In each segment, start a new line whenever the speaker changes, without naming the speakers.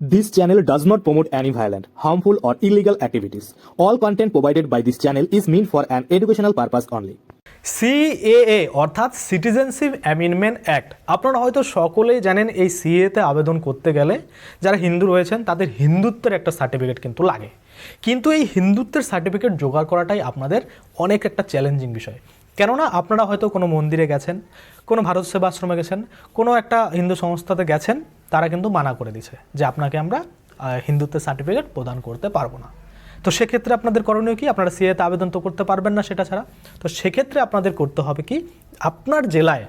This channel does not promote any violent, harmful, or illegal activities. All content provided by this channel is meant for an educational purpose only.
CAA অর্থাৎ citizenship amendment act আপনারা হয়তো সকলেই জানেন এই সিএতে আবেদন করতে গেলে যারা হিন্দু রয়েছেন তাদের হিন্দুত্বের একটা সার্টিফিকেট কিন্তু লাগে কিন্তু এই হিন্দুত্বের সার্টিফিকেট জোগাড় করাটাই আপনাদের অনেক একটা চ্যালেঞ্জিং বিষয় কেননা আপনারা হয়তো কোনো মন্দিরে গেছেন, কোনো ভারত সেবা আশ্রমে গেছেন, কোনো একটা হিন্দু সংস্থাতে গেছেন, তারা কিন্তু মানা করে দিছে যে আপনাকে আমরা হিন্দুত্বের সার্টিফিকেট প্রদান করতে পারব না। তো সেক্ষেত্রে আপনাদের করণীয় কি? আপনারা সিএতে আবেদন তো করতে পারবেন না সেটা ছাড়া। তো সেক্ষেত্রে আপনাদের করতে হবে কি? আপনার জেলায়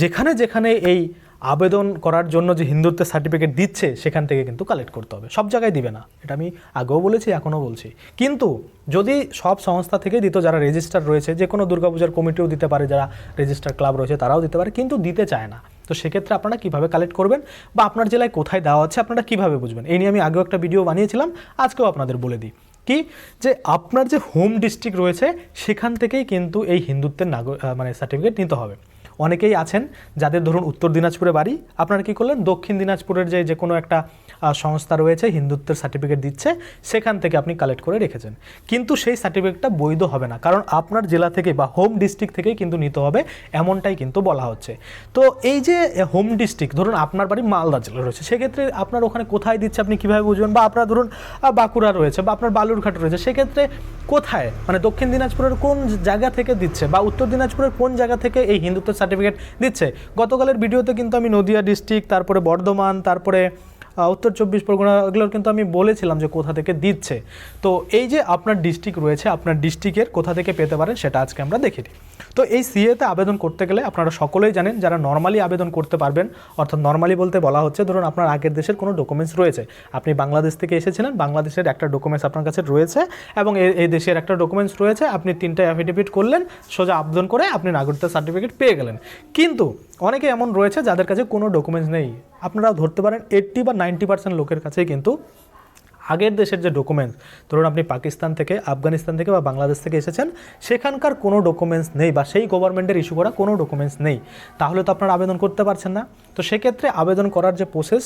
যেখানে যেখানে এই আবেদন করার জন্য যে হিন্দুত্বের সার্টিফিকেট দিচ্ছে, সেখান থেকে কিন্তু কালেক্ট করতে হবে। সব জায়গায় দিবে না। এটা আমি আগেও বলেছি, এখনও বলছি। কিন্তু যদি সব সংস্থা থেকে দিত, যারা রেজিস্টার রয়েছে, যে কোনো দুর্গাপূজার কমিটিও দিতে পারে, যারা রেজিস্টার ক্লাব রয়েছে, তারাও দিতে পারে, কিন্তু দিতে চায় না। তো সেক্ষেত্রে আপনারা কীভাবে কালেক্ট করবেন বা আপনার জেলায় কোথায় দেওয়া আছে, আপনারা কীভাবে বুঝবেন? এই নিয়ে আমি আগেও একটা ভিডিও বানিয়েছিলাম, আজকেও আপনাদের বলে দিই। কি? যে আপনার যে হোম ডিস্ট্রিক্ট রয়েছে, সেখান থেকেই কিন্তু এই হিন্দুত্বের নাগর মানে সার্টিফিকেট নিতে হবে। অনেকেই আছেন যাদের ধরুন উত্তর দিনাজপুরে বাড়ি। আপনারা কি করলেন? দক্ষিণ দিনাজপুরের যে যে কোনো একটা সংস্থা রয়েছে, হিন্দুত্বের সার্টিফিকেট দিচ্ছে, সেখান থেকে আপনি কালেক্ট করে রেখেছেন। কিন্তু সেই সার্টিফিকেটটা বৈধ হবে না। কারণ আপনার জেলা থেকে বা হোম ডিস্ট্রিক্ট থেকেই কিন্তু নিতে হবে, এমনটাই কিন্তু বলা হচ্ছে। তো এই যে হোম ডিস্ট্রিক্ট ধরুন আপনার বাড়ি মালদা জেলা রয়েছে, সেক্ষেত্রে আপনার ওখানে কোথায় দিচ্ছে আপনি কীভাবে বুঝবেন? বা আপনার ধরুন বাঁকুড়া রয়েছে বা আপনার বালুরঘাট রয়েছে, সেক্ষেত্রে কোথায়? মানে দক্ষিণ দিনাজপুরের কোন জায়গা থেকে দিচ্ছে বা উত্তর দিনাজপুরের কোন জায়গা থেকে এই হিন্দুত্বের সার্টিফিকেট দিচ্ছে। গতকালের ভিডিওতে কিন্তু আমি নদিয়া ডিস্ট্রিক্ট তারপরে বর্ধমান তারপরে উত্তর চব্বিশ পরগনা এগুলোর কিন্তু আমি বলেছিলাম যে কোথা থেকে দিচ্ছে। তো এই যে আপনার ডিস্ট্রিক্ট রয়েছে, আপনার ডিস্ট্রিক্টের কোথা থেকে পেতে পারেন সেটা আজকে আমরা দেখে নিই। তো এই সিএতে আবেদন করতে গেলে আপনারা সকলেই জানেন যারা নর্মালি আবেদন করতে পারবেন, অর্থাৎ নর্মালি বলতে বলা হচ্ছে, ধরুন আপনার আগের দেশের কোনো ডকুমেন্টস রয়েছে। আপনি বাংলাদেশ থেকে এসেছিলেন, বাংলাদেশের একটা ডকুমেন্টস আপনার কাছে রয়েছে এবং এই- দেশের একটা ডকুমেন্টস রয়েছে, আপনি তিনটা অ্যাফিডেভিট করলেন, সোজা আবেদন করে আপনি নাগরিকত্ব সার্টিফিকেট পেয়ে গেলেন। কিন্তু অনেকে এমন রয়েছে যাদের কাছে কোনো ডকুমেন্টস নেই। আপনারা ধরতে পারেন এইট্টি বা নাইনটি পার্সেন্ট লোকের কাছেই কিন্তু আগের দেশের যে ডকুমেন্টস ধরুন আপনি পাকিস্তান থেকে, আফগানিস্তান থেকে বা বাংলাদেশ থেকে এসেছেন, সেখানকার কোনো ডকুমেন্টস নেই বা সেই গভর্নমেন্টের ইস্যু করা কোনো ডকুমেন্টস নেই। তাহলে তো আপনারা আবেদন করতে পারছেন না। তো সেক্ষেত্রে আবেদন করার যে প্রসেস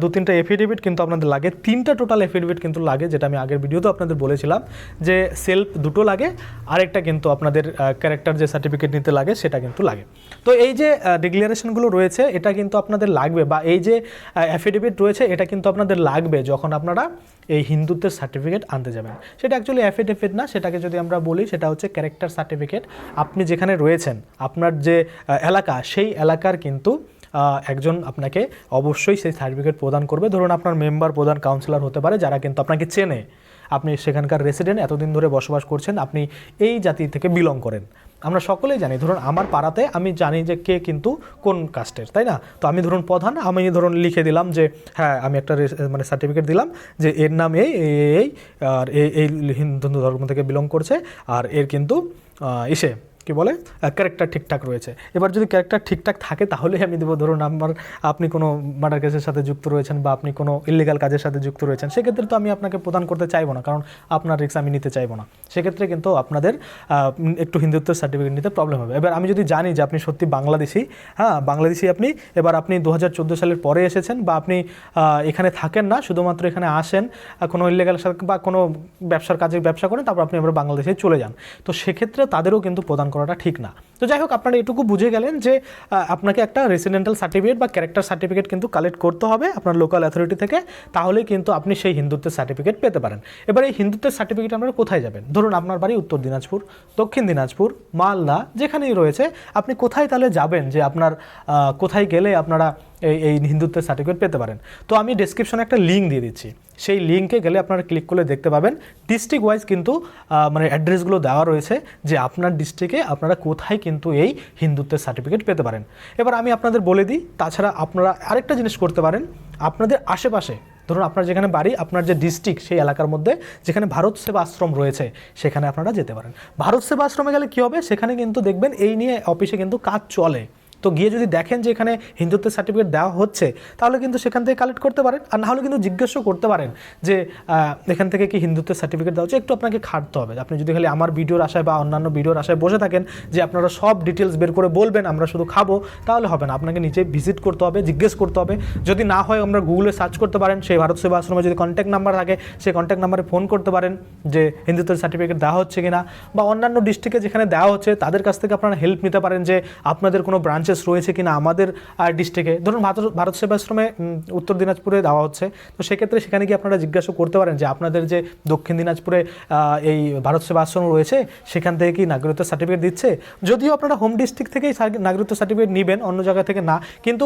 দু তিনটা এফিডেভিট কিন্তু আপনাদের লাগে। তিনটা টোটাল এফিডেভিট কিন্তু লাগে, যেটা আমি আগের ভিডিওতে আপনাদের বলেছিলাম, যে সেলফ দুটো লাগে, আরেকটা কিন্তু আপনাদের ক্যারেক্টার যে সার্টিফিকেট নিতে লাগে, সেটা কিন্তু লাগে। তো এই যে ডিক্লারেশনগুলো রয়েছে, এটা কিন্তু আপনাদের লাগবে, বা এই যে অ্যাফিডেভিট রয়েছে, এটা কিন্তু আপনাদের লাগবে। যখন আপনারা এই হিন্দুত্বের সার্টিফিকেট আনতে যাবেন। সেটা অ্যাকচুয়ালি অ্যাফিডেভিট না, সেটাকে যদি আমরা বলি, সেটা হচ্ছে ক্যারেক্টার সার্টিফিকেট আপনি যেখানে রয়েছেন, আপনার যে এলাকা, সেই এলাকার কিন্তু একজন আপনাকে অবশ্যই সেই সার্টিফিকেট প্রদান করবে। ধরুন আপনার মেম্বার প্রধান কাউন্সিলর হতে পারে, যারা কিন্তু আপনাকে চেনে। আপনি সেখানকার রেসিডেন্ট এতদিন ধরে বসবাস করছেন, আপনি এই জাতি থেকে বিলং করেন। আমরা সকলেই জানি, ধরুন আমার পাড়াতে আমি জানি যে কে কিন্তু কোন কাস্টের তাই না? তো আমি ধরুন প্রধান, আমি ধরুন লিখে দিলাম যে হ্যাঁ আমি একটা মানে সার্টিফিকেট দিলাম যে এর নাম এই এই আর এই হিন্দু ধর্ম থেকে বিলং করছে, আর এর কিন্তু এসে ইসে। কি বলে? ক্যারেক্টার ঠিকঠাক রয়েছে। এবার যদি ক্যারেক্টার ঠিকঠাক থাকে, তাহলে আমি দেবো, ধরুন আমার, আপনি কোনো মার্ডার কেসের সাথে যুক্ত রয়েছেন বা আপনি কোনো ইলিগাল কাজের সাথে যুক্ত রয়েছেন, সেক্ষেত্রে তো আমি আপনাকে প্রদান করতে চাইব না, কারণ আপনার রিক্স আমি নিতে চাইব না। সেক্ষেত্রে কিন্তু আপনাদের একটু হিন্দুত্বের সার্টিফিকেট নিতে প্রবলেম হবে। এবার আমি যদি জানি যে আপনি সত্যি বাংলাদেশি হ্যাঁ বাংলাদেশি আপনি, এবার আপনি দু হাজার চোদ্দ সালের পরে এসেছেন বা আপনি এখানে থাকেন না, শুধুমাত্র এখানে আসেন কোনো ইলিগাল বা কোনো ব্যবসার কাজে ব্যবসা করেন, তারপর আপনি আবার বাংলাদেশে চলে যান। তো সেক্ষেত্রে তাদেরও কিন্তু প্রদান করাটা ঠিক না। তো যাই হোক, আপনারা এটুকু বুঝে গেলেন যে আপনাকে একটা রেসিডেন্টাল সার্টিফিকেট বা ক্যারেক্টার সার্টিফিকেট কিন্তু কালেক্ট করতে হবে আপনার লোকাল অথরিটি থেকে, তাহলেই কিন্তু আপনি সেই হিন্দুত্বের সার্টিফিকেট পেতে পারেন। এবার এই হিন্দুত্বের সার্টিফিকেট আপনারা কোথায় যাবেন? ধরুন আপনার বাড়ি উত্তর দিনাজপুর, দক্ষিণ দিনাজপুর, মালদা, যেখানেই রয়েছে, আপনি কোথায় তাহলে যাবেন যে আপনার কোথায় গেলে আপনারা এই এই হিন্দুত্বের সার্টিফিকেট পেতে পারেন? তো আমি ডেসক্রিপশনে একটা লিঙ্ক দিয়ে দিচ্ছি। সেই লিঙ্কে গেলে আপনারা ক্লিক করলে দেখতে পাবেন। ডিস্ট্রিক্ট ওয়াইজ কিন্তু মানে অ্যাড্রেসগুলো দেওয়া রয়েছে যে আপনার ডিস্ট্রিক্টে আপনারা কোথায় কিন্তু এই হিন্দুত্বের সার্টিফিকেট পেতে পারেন। এবার আমি আপনাদের বলে দিই, তাছাড়া আপনারা আরেকটা জিনিস করতে পারেন। আপনাদের আশেপাশে, ধরুন আপনার যেখানে বাড়ি, আপনার যে ডিস্ট্রিক্ট সেই এলাকার মধ্যে যেখানে ভারত সেবা আশ্রম রয়েছে, সেখানে আপনারা যেতে পারেন। ভারত সেবা আশ্রমে গেলে কী হবে? সেখানে কিন্তু দেখবেন এই নিয়ে অফিসে কিন্তু কাজ চলে। তো গিয়ে যদি দেখেন যে এখানে হিন্দুত্বের সার্টিফিকেট দেওয়া হচ্ছে, তাহলে কিন্তু সেখান থেকে কালেক্ট করতে পারেন। আর নাহলে কিন্তু জিজ্ঞাসাও করতে পারেন যে এখান থেকে কি হিন্দুত্বের সার্টিফিকেট দেওয়া হচ্ছে? একটু আপনাকে খাটতে হবে। আপনি যদি খালি আমার ভিডিওর আশায় বা অন্যান্য ভিডিওর আশায় বসে থাকেন যে আপনারা সব ডিটেলস বের করে বলবেন, আমরা শুধু খাব, তাহলে হবে না। আপনাকে নিচে ভিজিট করতে হবে, জিজ্ঞেস করতে হবে। যদি না হয়, আমরা গুগলে সার্চ করতে পারেন। সেই ভারত সেবা আশ্রমে যদি কন্ট্যাক্ট নাম্বার থাকে, সেই কন্ট্যাক্ট নাম্বারে ফোন করতে পারেন যে, হিন্দুত্বের সার্টিফিকেট দেওয়া হচ্ছে কিনা? বা অন্যান্য ডিস্ট্রিক্টে যেখানে দেওয়া হচ্ছে, তাদের কাছ থেকে আপনারা হেল্প নিতে পারেন যে, আপনাদের কোনো ব্রাঞ্চেস রয়েছে কিনা আমাদের ডিস্ট্রিক্টে ধরুন ভারত ভারত সেবাশ্রমে উত্তর দিনাজপুরে দেওয়া হচ্ছে। তো সেক্ষেত্রে সেখানে গিয়ে আপনারা জিজ্ঞাসা করতে পারেন যে আপনাদের যে দক্ষিণ দিনাজপুরে এই ভারত সেবা আশ্রম রয়েছে, সেখান থেকে কি নাগরিকত্ব সার্টিফিকেট দিচ্ছে? যদিও আপনারা হোম ডিস্ট্রিক্ট থেকেই নাগরিকত্ব সার্টিফিকেট নেবেন, অন্য জায়গা থেকে না। কিন্তু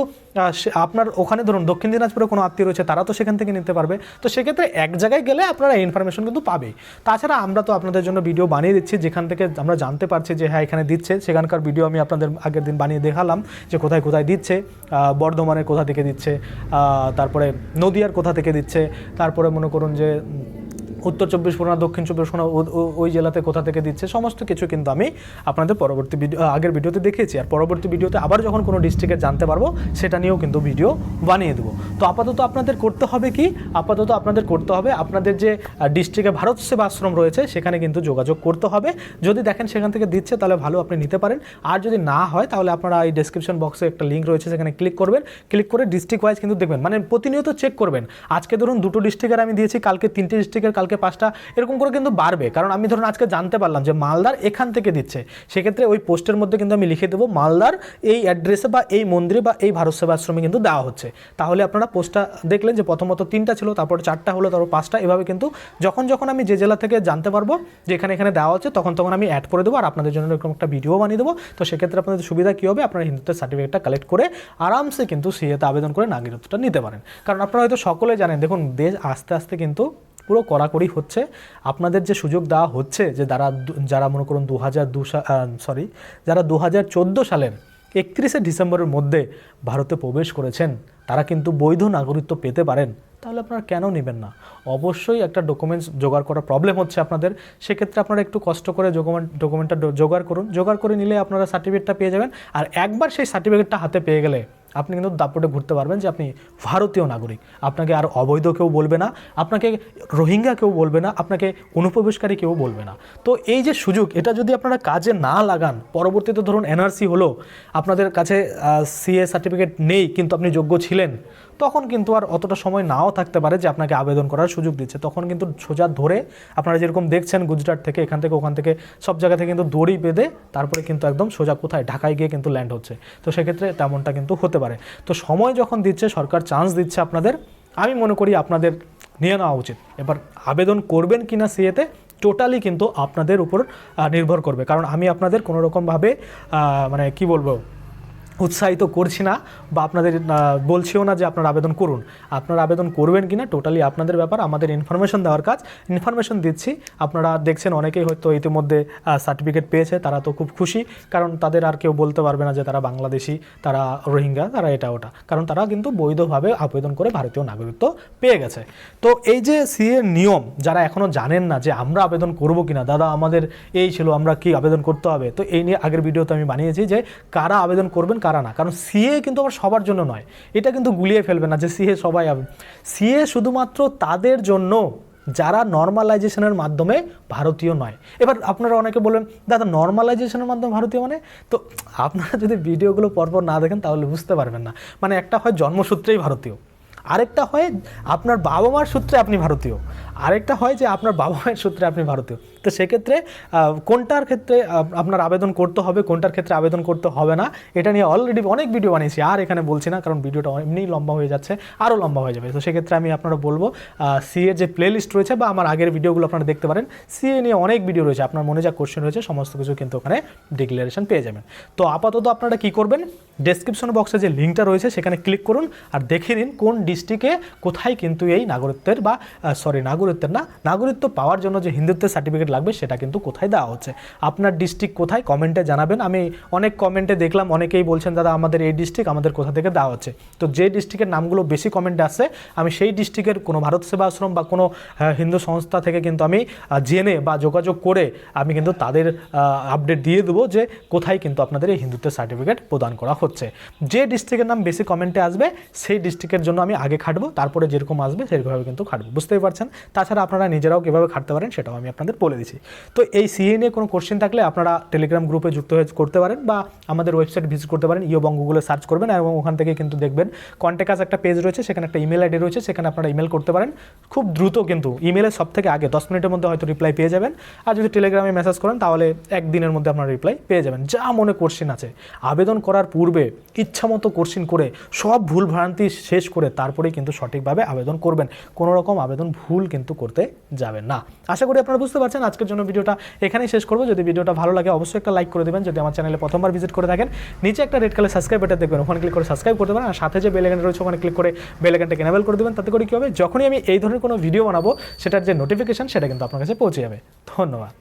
আপনার ওখানে ধরুন দক্ষিণ দিনাজপুরে কোনো আত্মীয় রয়েছে, তারা তো সেখান থেকে নিতে পারবে। তো সেক্ষেত্রে এক জায়গায় গেলে আপনারা ইনফরমেশন কিন্তু পাবে তাছাড়া আমরা তো আপনাদের জন্য ভিডিও বানিয়ে দিচ্ছি, যেখান থেকে আমরা জানতে পারছি যে হ্যাঁ এখানে দিচ্ছে, সেখানকার ভিডিও আমি আপনাদের আগের দিন বানিয়ে দেখালাম। যে কোথায় কোথায় দিচ্ছে বর্ধমানের কোথা থেকে দিচ্ছে তারপরে নদিয়ার কোথা থেকে দিচ্ছে, তারপরে মনে করুন যে উত্তর চব্বিশ পরগনা, দক্ষিণ চব্বিশ পরগনা ওই জেলাতে কোথা থেকে দিচ্ছে, সমস্ত কিছু কিন্তু আমি আপনাদের পরবর্তী ভিডিও আগের ভিডিওতে দেখিয়েছি। আর পরবর্তী ভিডিওতে আবার যখন কোনো ডিস্ট্রিক্টে জানতে পারব, সেটা নিয়েও কিন্তু ভিডিও বানিয়ে দেবো। তো আপাতত আপনাদের করতে হবে কি? আপাতত আপনাদের করতে হবে, আপনাদের যে ডিস্ট্রিক্টে ভারত সেবা আশ্রম রয়েছে, সেখানে কিন্তু যোগাযোগ করতে হবে। যদি দেখেন সেখান থেকে দিচ্ছে, তাহলে ভালো আপনি নিতে পারেন। আর যদি না হয়, তাহলে আপনারা এই ডেসক্রিপশন বক্সে একটা লিঙ্ক রয়েছে, সেখানে ক্লিক করবেন। ক্লিক করে ডিস্ট্রিক্ট ওয়াইজ কিন্তু দেখবেন মানে প্রতিনিয়ত চেক করবেন। আজকে ধরুন দুটো ডিস্ট্রিক্টের আমি দিয়েছি, কালকে তিনটে ডিস্ট্রিক্টের কালকে পাঁচটা এরকম করে কিন্তু বাড়বে। কারণ আমি ধরুন আজকে জানতে পারলাম যে মালদার এখান থেকে দিচ্ছে। সেক্ষেত্রে ওই পোস্টের মধ্যে কিন্তু আমি লিখে দেবো মালদার এই অ্যাড্রেসে বা এই মন্দিরে বা এই ভারত সেবা আশ্রমে কিন্তু দেওয়া হচ্ছে। তাহলে আপনারা পোস্টটা দেখলেন যে প্রথমত তিনটা ছিল, তারপর চারটা হলো, তারপর পাঁচটা, এভাবে কিন্তু যখন যখন আমি যে জেলা থেকে জানতে পারব যে এখানে এখানে দেওয়া হচ্ছে, তখন তখন আমি অ্যাড করে দেবো আর আপনাদের জন্য এরকম একটা ভিডিও বানিয়ে দেবো। তো সেক্ষেত্রে আপনাদের সুবিধা কী হবে? আপনারা হিন্দুত্বের সার্টিফিকেটটা কালেক্ট করে আরামসে কিন্তু সিএতে আবেদন করে নাগরিকত্বটা নিতে পারেন। কারণ আপনারা হয়তো সকলে জানেন, দেখুন দেশ আস্তে আস্তে কিন্তু পুরো কড়াকড়ি হচ্ছে। আপনাদের যে সুযোগ দেওয়া হচ্ছে যে যারা যারা মনে করুন দু হাজার দু সরি যারা দু হাজার চোদ্দ সালের একত্রিশে ডিসেম্বরের মধ্যে ভারতে প্রবেশ করেছেন, তারা কিন্তু বৈধ নাগরিকত্ব পেতে পারেন, তাহলে আপনারা কেন নেবেন না? অবশ্যই একটা ডকুমেন্টস জোগাড় করা প্রবলেম হচ্ছে আপনাদের। সেক্ষেত্রে আপনারা একটু কষ্ট করে ডকুমেন্ট ডকুমেন্টটা জোগাড় করুন। জোগাড় করে নিলে আপনারা সার্টিফিকেটটা পেয়ে যাবেন। আর একবার সেই সার্টিফিকেটটা হাতে পেয়ে গেলে আপনি কিন্তু দাপটে ঘুরতে পারবেন যে আপনি ভারতীয় নাগরিক। আপনাকে আর অবৈধ কেউ বলবে না, আপনাকে রোহিঙ্গা কেউ বলবে না, আপনাকে অনুপ্রবেশকারী কেউ বলবে না। তো এই যে সুযোগ, এটা যদি আপনারা কাজে না লাগান, পরবর্তীতে ধরুন এনআরসি হলো, আপনাদের কাছে সিএ সার্টিফিকেট নেই, কিন্তু আপনি যোগ্য ছিলেন তখন কিন্তু আর অতটা সময় নাও থাকতে পারে যে আপনাকে আবেদন করার সুযোগ দিচ্ছে। তখন কিন্তু সোজা ধরে আপনারা যেরকম দেখছেন গুজরাট থেকে, এখান থেকে, ওখান থেকে, সব জায়গা থেকে কিন্তু দড়ি বেঁধে তারপরে কিন্তু একদম সোজা কোথায়? ঢাকায় গিয়ে কিন্তু ল্যান্ড হচ্ছে। তো সেক্ষেত্রে তেমনটা কিন্তু হতে পারে। তো সময় যখন দিচ্ছে, সরকার চান্স দিচ্ছে আপনাদের, আমি মনে করি আপনাদের নিয়ে নেওয়া উচিত। এবার আবেদন করবেন কি না সিএতে টোটালি কিন্তু আপনাদের উপর নির্ভর করবে। কারণ আমি আপনাদের কোনোরকমভাবে মানে কি বলব? উৎসাহিত করছি না বা আপনাদের বলছিও না যে আপনারা আবেদন করুন। আপনারা আবেদন করবেন কি না টোটালি আপনাদের ব্যাপার, আমাদের ইনফরমেশন দেওয়ার কাজ। ইনফরমেশন দিচ্ছি, আপনারা দেখছেন অনেকেই হয়তো ইতিমধ্যে সার্টিফিকেট পেয়েছে, তারা তো খুব খুশি, কারণ তাদের আর কেউ বলতে পারবে না যে তারা বাংলাদেশি, তারা রোহিঙ্গা, তারা এটা ওটা। কারণ তারা কিন্তু বৈধভাবে আবেদন করে ভারতীয় নাগরিকত্ব পেয়ে গেছে। তো এই যে সিএ নিয়ম, যারা এখনও জানেন না যে আমরা আবেদন করব কিনা, দাদা আমাদের এই ছিল, আমরা কি আবেদন করতে হবে? তো এই নিয়ে আগের ভিডিওতে আমি বানিয়েছি যে কারা আবেদন করবেন কারা না। কারণ সিএ কিন্তু আবার সবার জন্য নয়। এটা কিন্তু গুলিয়ে ফেলবে না যে সিএ সবাই হবে সিএ শুধুমাত্র তাদের জন্য, যারা নর্মালাইজেশনের মাধ্যমে ভারতীয় নয়। এবার আপনারা অনেকে বলবেন, দাদা নর্মালাইজেশনের মাধ্যমে ভারতীয় মানে? তো আপনারা যদি ভিডিওগুলো পরপর না দেখেন, তাহলে বুঝতে পারবেন না। মানে একটা হয় জন্মসূত্রেই ভারতীয়। আরেকটা হয় আপনার বাবা মার সূত্রে আপনি ভারতীয়। আরেকটা হয় যে আপনার বাবা মায়ের সূত্রে আপনি ভারতীয়। তো সেক্ষেত্রে কোনটার ক্ষেত্রে আপনার আবেদন করতে হবে, কোনটার ক্ষেত্রে আবেদন করতে হবে না, এটা নিয়ে অলরেডি অনেক ভিডিও বানিয়েছি, আর এখানে বলছি না, কারণ ভিডিওটা এমনিই লম্বা হয়ে যাচ্ছে আরও লম্বা হয়ে যাবে। তো সেক্ষেত্রে আমি আপনারা বলব সিএ যে প্লে লিস্ট রয়েছে বা আমার আগের ভিডিওগুলো আপনারা দেখতে পারেন সিএ নিয়ে অনেক ভিডিও রয়েছে, আপনার মনে যা কোশ্চেন রয়েছে, সমস্ত কিছু কিন্তু ওখানে ডিক্লারেশন পেয়ে যাবেন। তো আপাতত আপনারা কি করবেন ডেসক্রিপশন বক্সে যে লিঙ্কটা রয়েছে, সেখানে ক্লিক করুন, আর দেখে নিন কোন ডিস্ট্রিক্টে কোথায় কিন্তু এই নাগরিকত্বের বা সরি নাগরিক নাগরিকত্বের না, নাগরিকত্ব পাওয়ার জন্য যে হিন্দুত্বের সার্টিফিকেট লাগবে সেটা কিন্তু কোথায় দেওয়া হচ্ছে? আপনার ডিস্ট্রিক্ট কোথায়? কমেন্টে জানাবেন। আমি অনেক কমেন্টে দেখলাম, অনেকেই বলছেন, দাদা, আমাদের এই ডিস্ট্রিক্ট আমাদের কোথা থেকে দেওয়া হচ্ছে? তো যে ডিস্ট্রিক্টের নামগুলো বেশি কমেন্টে আসছে, আমি সেই ডিস্ট্রিক্টের কোনো ভারত সেবা আশ্রম বা কোনো হিন্দু সংস্থা থেকে কিন্তু আমি জেনে বা যোগাযোগ করে আমি কিন্তু তাদের আপডেট দিয়ে দেবো যে কোথায় কিন্তু আপনাদের এই হিন্দুত্বের সার্টিফিকেট প্রদান করা হচ্ছে। যে ডিস্ট্রিক্টের নাম বেশি কমেন্টে আসবে, সেই ডিস্ট্রিক্টের জন্য আমি আগে খাটবো, তারপরে যেরকম আসবে সেরকমভাবে কিন্তু খাটবো। বুঝতেই পারছেন? তাছাড়া আপনারা নিজেরাও কীভাবে খাটতে পারেন সেটাও আমি আপনাদের বলে দিচ্ছি তো এই সিএ নিয়ে কোনো কোশ্চেন থাকলে আপনারা টেলিগ্রাম গ্রুপে যুক্ত হয়ে করতে পারেন বা আমাদের ওয়েবসাইট ভিজিট করতে পারেন। ইও বঙ্গগুলো সার্চ করবেন এবং ওখান থেকে কিন্তু দেখবেন কন্ট্যাক্ট একটা পেজ রয়েছে, সেখানে একটা ইমেল আইডি রয়েছে, সেখানে আপনারা ইমেল করতে পারেন। খুব দ্রুত কিন্তু ইমেলে সব থেকে আগে দশ মিনিটের মধ্যে হয়তো রিপ্লাই পেয়ে যাবেন। আর যদি টেলিগ্রামে মেসেজ করেন তাহলে একদিনের মধ্যে আপনারা রিপ্লাই পেয়ে যাবেন। যা মনে কোশ্চেন আছে। আবেদন করার পূর্বে ইচ্ছা মতো কোশ্চেন করে, সব ভুল ভ্রান্তি শেষ করে তারপরেই কিন্তু সঠিকভাবে আবেদন করবেন। কোনো রকম আবেদন ভুল কিন্তু করতে যাবেন না। আশা করি আপনারা বুঝতে পারছেন, আজকের জন্য ভিডিওটা এখানেই শেষ করব। যদি ভিডিওটা ভালো লাগে, অবশ্যই একটা লাইক করে দেবেন। যদি আমার চ্যানেলে প্রথমবার ভিজিট করে থাকেন, নিচে একটা রেড কালার সাবস্ক্রাইব বাটন দেখবেন, ওখানে ক্লিক করে সাবস্ক্রাইব করতে পারেন। আর সাথে যে বেল আইকন রয়েছে, ওখানে ক্লিক করে বেল আইকনটাকে এনেবল করে দেবেন। তাতে করে কী হবে? যখনই আমি এই ধরনের কোনো ভিডিও বানাবো, সেটার যে নোটিফিকেশন সেটা কিন্তু আপনার কাছে পৌঁছে যাবে। ধন্যবাদ।